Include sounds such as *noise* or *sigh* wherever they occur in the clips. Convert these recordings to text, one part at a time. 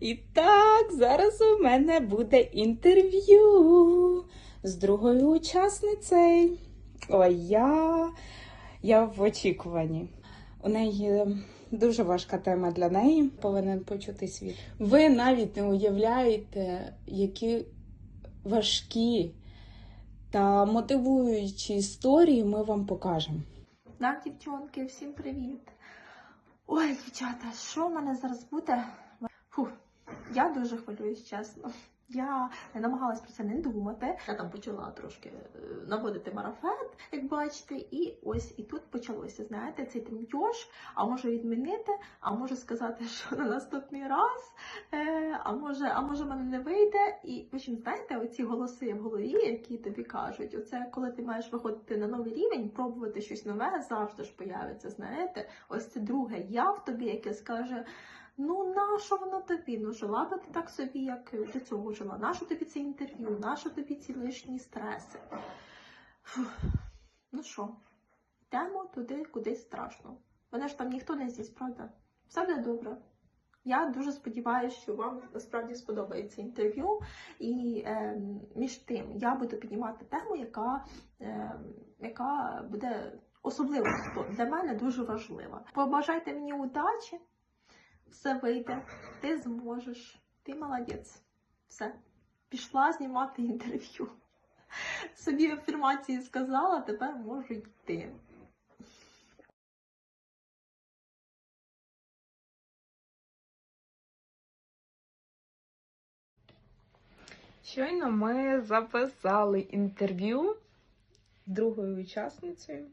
І так, зараз у мене буде інтерв'ю з другою учасницею. Ой, я, я в очікуванні. У неї дуже важка тема для неї. Повинен почути світ. Ви навіть не уявляєте, які важкі та мотивуючі історії ми вам покажемо. Так, дівчонки, всім привіт. Ой, дівчата, що в мене зараз буде? Фух, я дуже хвилююсь, чесно. Я намагалась про це не думати. Я там почала трошки е, наводити марафет, як бачите, і ось і тут почалося. Знаєте, цей тремтьош, а може відмінити, а може сказати, *laughs* що на наступний раз, е, а може, а може мене не вийде. І в общем, знаєте, оці голоси в голові, які тобі кажуть, оце коли ти маєш виходити на новий рівень, пробувати щось нове, завжди ж появиться. Знаєте, ось це друге я в тобі, яке скаже. Ну, нащо воно тобі? Ну, жила би ти так собі, як до цього жила. Нащо тобі це інтерв'ю? Нащо тобі ці лишні стреси? Фух. Ну що, йдемо туди, куди страшно. Мене ж там ніхто не з'їсть, правда? Все буде добре. Я дуже сподіваюся, що вам насправді сподобається інтерв'ю. І е, між тим я буду піднімати тему, яка, е, яка буде особливо для мене дуже важлива. Побажайте мені удачі все вийде, ти зможеш, ти молодець. Все, пішла знімати інтерв'ю. Собі афірмації сказала, тепер можу йти. Щойно ми записали інтерв'ю з другою учасницею.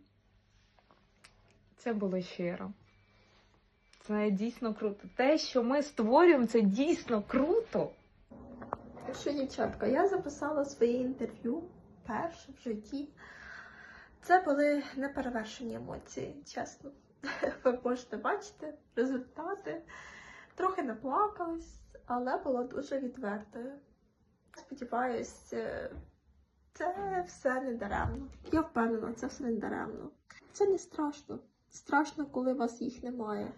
Це було щиро. Це дійсно круто. Те, що ми створюємо, це дійсно круто. Що, дівчатка, я записала своє інтерв'ю перше в житті. Це були неперевершені емоції, чесно. *laughs* Ви можете бачити результати. Трохи наплакалась, але була дуже відвертою. Сподіваюсь, е, це все не даремно. Я впевнена, це все не даремно. Це не страшно. Страшно, коли у вас їх немає.